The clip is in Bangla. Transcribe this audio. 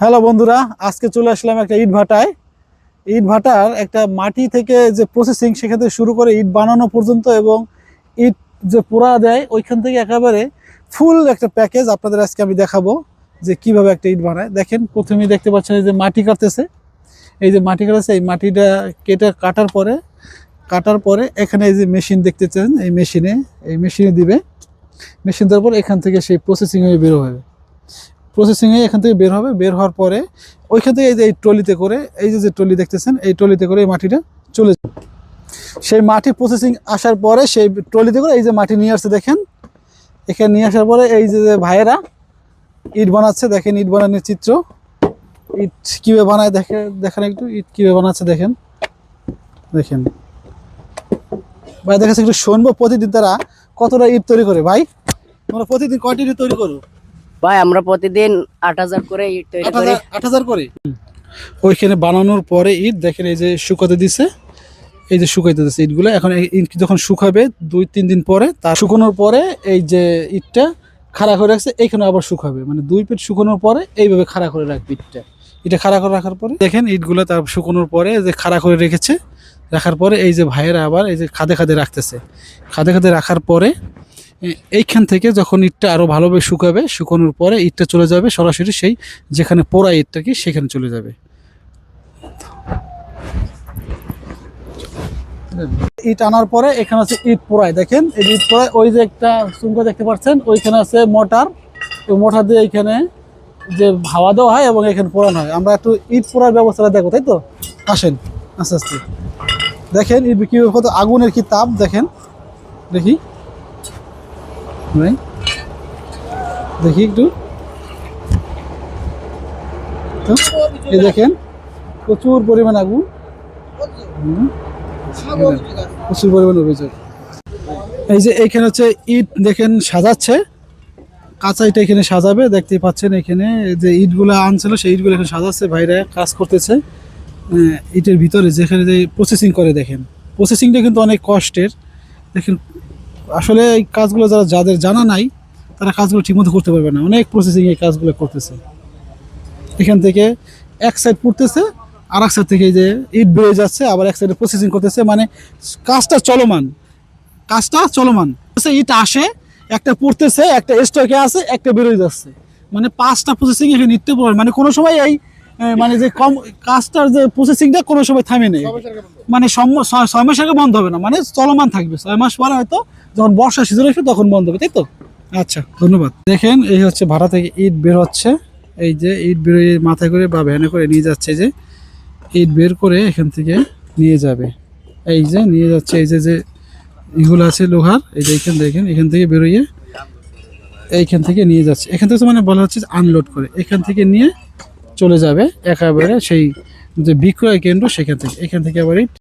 হ্যালো বন্ধুরা, আজকে চলে আসলাম একটা ইট ভাটায়। ইট ভাটার একটা মাটি থেকে যে প্রসেসিং সেখান থেকে শুরু করে ইট বানানো পর্যন্ত এবং ইট যে পোড়া দেয়, ওইখান থেকে একেবারে ফুল একটা প্যাকেজ আপনাদের আজকে আমি দেখাবো যে কীভাবে একটা ইট বানায়। দেখেন, প্রথমেই দেখতে পাচ্ছেন এই যে মাটি কাটতেছে। এই যে মাটি কাটতেছে, এই মাটিটা কেটে কাটার পরে কাটার পরে এখানে এই যে মেশিন দেখতে দেখতেছেন এই মেশিনে এই মেশিনে দিবে। মেশিন দেওয়ার পর এখান থেকে সেই প্রসেসিং হয়ে বেরো হবে। প্রসেসিং এ এখান থেকে বের হবে। বের হওয়ার পরে ওইখান থেকে এই যে এই ট্রলিতে করে, এই যে যে ট্রলি দেখতেছেন, এই ট্রলিতে করে এই মাটিটা চলে। সেই মাটি প্রসেসিং আসার পরে সেই ট্রলিতে করে এই যে মাটি নিয়ে আসছে দেখেন। এখানে নিয়ে আসার পরে এই যে যে ভাইয়েরা ইট বানাচ্ছে, দেখেন ইট বানানোর চিত্র। ইট কীভাবে বানায় দেখে দেখেন একটু, ইট কীভাবে বানাচ্ছে দেখেন। দেখেন। ভাই দেখাচ্ছে একটু শুনব প্রতিদিন তারা কতটা ইট তৈরি করে। ভাই, তোমরা প্রতিদিন কয়টি ইট তৈরি করো? ভাই আমরা প্রতিদিন আট হাজার করে ইট তৈরি করি। আট হাজার করে? ওইখানে বানানোর পরে ইট দেখেন এই যে শুকাতে দিছে এই যে শুকাইতে দিচ্ছে ইটগুলো এখন এই ইট যখন শুকাবে দুই তিন দিন পরে তা শুকানোর পরে এই যে ইটটা খাড়া করে রাখছে এইখানে আবার শুকাবে। মানে দুই পিট শুকানোর পরে এইভাবে খাড়া করে রাখবে ইটটা এটা খাড়া করে রাখার পরে দেখেন ইটগুলো তার শুকানোর পরে যে খাড়া করে রেখেছে। রাখার পরে এই যে ভাইয়েরা আবার এই যে খাদে খাদে রাখতেছে। খাদে খাদে রাখার পরে এইখান থেকে যখন ইটটা আরও ভালোভাবে শুকাবে, শুকানোর পরে ইটটা চলে যাবে, সরাসরি সেই যেখানে পোড়া ইটটা কি, সেখানে চলে যাবে। ইট আনার পরে এখানে আছে ইট পোড়ায়। দেখেন, এই ইট পোড়ায়, ওই যে একটা চুঙ্গ দেখতে পাচ্ছেন, ওইখানে আছে মোটর। ওই মোটার দিয়ে এখানে যে হাওয়া দেওয়া হয় এবং এখানে পোড়ানো হয়। আমরা একটু ইট পোড়ার ব্যবস্থাটা দেখো তাই তো? আসেন, আস্তে আস্তে। দেখেন ইট কি কত আগুনের কি তাপ, দেখেন। দেখি। ভাই দেখি একটু। তো, এই দেখেন, প্রচুর পরিমাণ আগুন। প্রচুর পরিমাণ অভিযোগ। এই যে এইখানে হচ্ছে ইট দেখেন সাজাচ্ছে। কাঁচা ইট এখানে সাজাবে, দেখতেই পাচ্ছেন এখানে যে ইটগুলো আনছিল, সেই ইটগুলো এখানে সাজাচ্ছে ভাইরা কাজ করতেছে। ইটের ভিতরে যেখানে যে প্রসেসিং করে দেখেন। প্রসেসিংটা কিন্তু অনেক কষ্টের। দেখেন আসলে এই কাজগুলো যারা, যাদের জানা নাই, তারা কাজগুলো ঠিকমতো করতে পারবে না। অনেক প্রসেসিং এই কাজগুলো করতেছে। এখান থেকে এক সাইড পড়তেছে আর এক সাইড থেকে যে ইট বেড়ে যাচ্ছে, আবার এক সাইডে প্রসেসিং করতেছে। মানে কাজটা চলমান। কাজটা চলমান। ইট আসে, একটা পড়তেছে, একটা স্টকে আছে, একটা বেরোয় যাচ্ছে। মানে পাঁচটা প্রসেসিং এখানে নিত্য পড়ে মানে কোনো সময় এই মানে যে কম কাজটার যে প্রসেসিংটা কোনো সময় থামে নেই। মানে ছয় মাস আগে বন্ধ হবে না মানে চলমান থাকবে। ছয় মাস পরে হয়তো যখন বর্ষা সিজন আসবে তখন বন্ধ হবে তাই তো? আচ্ছা ধন্যবাদ। দেখেন এই হচ্ছে ভাড়া থেকে ইট বের হচ্ছে। এই যে ইট বেরোয় মাথায় করে বা ভ্যানে করে নিয়ে যাচ্ছে যে ইট বের করে এখান থেকে নিয়ে যাবে। এই যে নিয়ে যাচ্ছে এই যে যে এগুলো আছে লোহার এই যে এখান দেখেন এখান থেকে বেরোয় এইখান থেকে নিয়ে যাচ্ছে। এখান থেকে তো মানে বলা হচ্ছে আনলোড করে। এখান থেকে নিয়ে চলে যাবে একেবারে সেই যে বিক্রয় কেন্দ্র সেখান থেকে। এখান থেকে আবার